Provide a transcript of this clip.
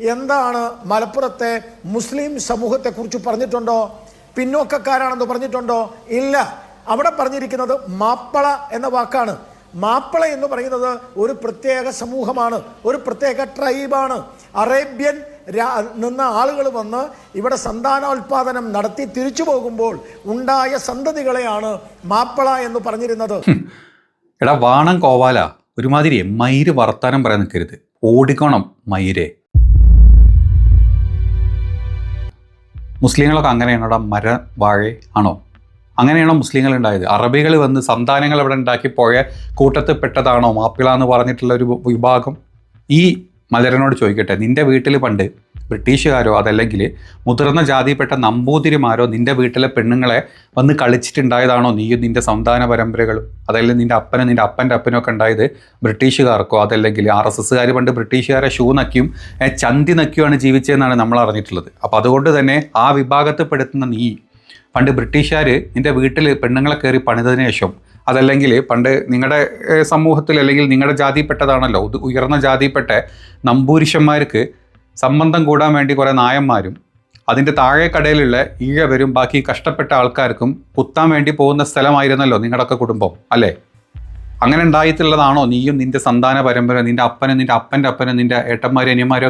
എന്താണ് മലപ്പുറത്തെ മുസ്ലിം സമൂഹത്തെക്കുറിച്ച് പറഞ്ഞിട്ടുണ്ടോ? പിന്നോക്കക്കാരാണെന്ന് പറഞ്ഞിട്ടുണ്ടോ? ഇല്ല. അവിടെ പറഞ്ഞിരിക്കുന്നത് മാപ്പള എന്ന വാക്കാണ്. മാപ്പിള എന്ന് പറയുന്നത് ഒരു പ്രത്യേക സമൂഹമാണ് ഒരു പ്രത്യേക ട്രൈബാണ്. അറേബ്യൻ നിന്ന ആളുകൾ വന്ന് ഇവിടെ സന്താനോൽപാദനം നടത്തി തിരിച്ചു പോകുമ്പോൾ ഉണ്ടായ സന്തതികളെയാണ് മാപ്പിള എന്ന് പറഞ്ഞിരുന്നത്. എടാ വാണം കോവാല. ഒരുമാതിരി മയിര് വർത്താനം പറയാൻ നിൽക്കരുത് ഓടിക്കോണം മയിരെ. മുസ്ലിങ്ങളൊക്കെ അങ്ങനെയാണോടാ മര വാഴ ആണോ? അങ്ങനെയാണോ മുസ്ലിങ്ങൾ ഉണ്ടായത്? അറബികൾ വന്ന് സന്താനങ്ങൾ ഇവിടെ ഉണ്ടാക്കി പോയ കൂട്ടത്തിൽ പെട്ടതാണോ? മാപ്പിള എന്ന് പറഞ്ഞിട്ടുള്ള ഒരു വിഭാഗം? ഈ മലരനോട് ചോദിക്കട്ടെ നിന്റെ വീട്ടിൽ പണ്ട് ബ്രിട്ടീഷുകാരോ അതല്ലെങ്കിൽ മുതിർന്ന ജാതിയിൽപ്പെട്ട നമ്പൂതിരിമാരോ നിന്റെ വീട്ടിലെ പെണ്ണുങ്ങളെ വന്ന് കളിച്ചിട്ടുണ്ടായതാണോ നീയും നിന്റെ സന്താന പരമ്പരകളും? അതല്ലെങ്കിൽ നിന്റെ അപ്പനും നിന്റെ അപ്പന്റെ അപ്പനും ഒക്കെ ഉണ്ടായത് ബ്രിട്ടീഷുകാർക്കോ അതല്ലെങ്കിൽ ആർ എസ് എസ്സുകാർ പണ്ട് ബ്രിട്ടീഷുകാരെ ഷൂ നക്കിയും ചന്തി നക്കിയുമാണ് ജീവിച്ചതെന്നാണ് നമ്മൾ അറിഞ്ഞിട്ടുള്ളത്. അപ്പോൾ അതുകൊണ്ട് തന്നെ ആ വിഭാഗത്തിൽ പെടുത്തുന്ന നീ പണ്ട് ബ്രിട്ടീഷുകാർ നിന്റെ വീട്ടിൽ പെണ്ണുങ്ങളെ കയറി പണിതതിനു ശേഷം അതല്ലെങ്കിൽ പണ്ട് നിങ്ങളുടെ സമൂഹത്തിൽ അല്ലെങ്കിൽ നിങ്ങളുടെ ജാതിയിൽപ്പെട്ടതാണല്ലോ ഉയർന്ന ജാതിയിൽപ്പെട്ട നമ്പൂരിഷന്മാർക്ക് സംബന്ധം കൂടാൻ വേണ്ടി കുറേ നായന്മാരും അതിന്റെ താഴെ കടയിലുള്ള ഈഴവരും ബാക്കി കഷ്ടപ്പെട്ട ആൾക്കാർക്കും കുത്താൻ വേണ്ടി പോകുന്ന സ്ഥലമായിരുന്നല്ലോ നിങ്ങളുടെയൊക്കെ കുടുംബം അല്ലേ? അങ്ങനെ ഉണ്ടായിട്ടുള്ളതാണോ നീയും നിന്റെ സന്താന പരമ്പര നിന്റെ അപ്പനും നിന്റെ അപ്പന്റെ അപ്പനും നിന്റെ ഏട്ടന്മാരും അനിയന്മാരും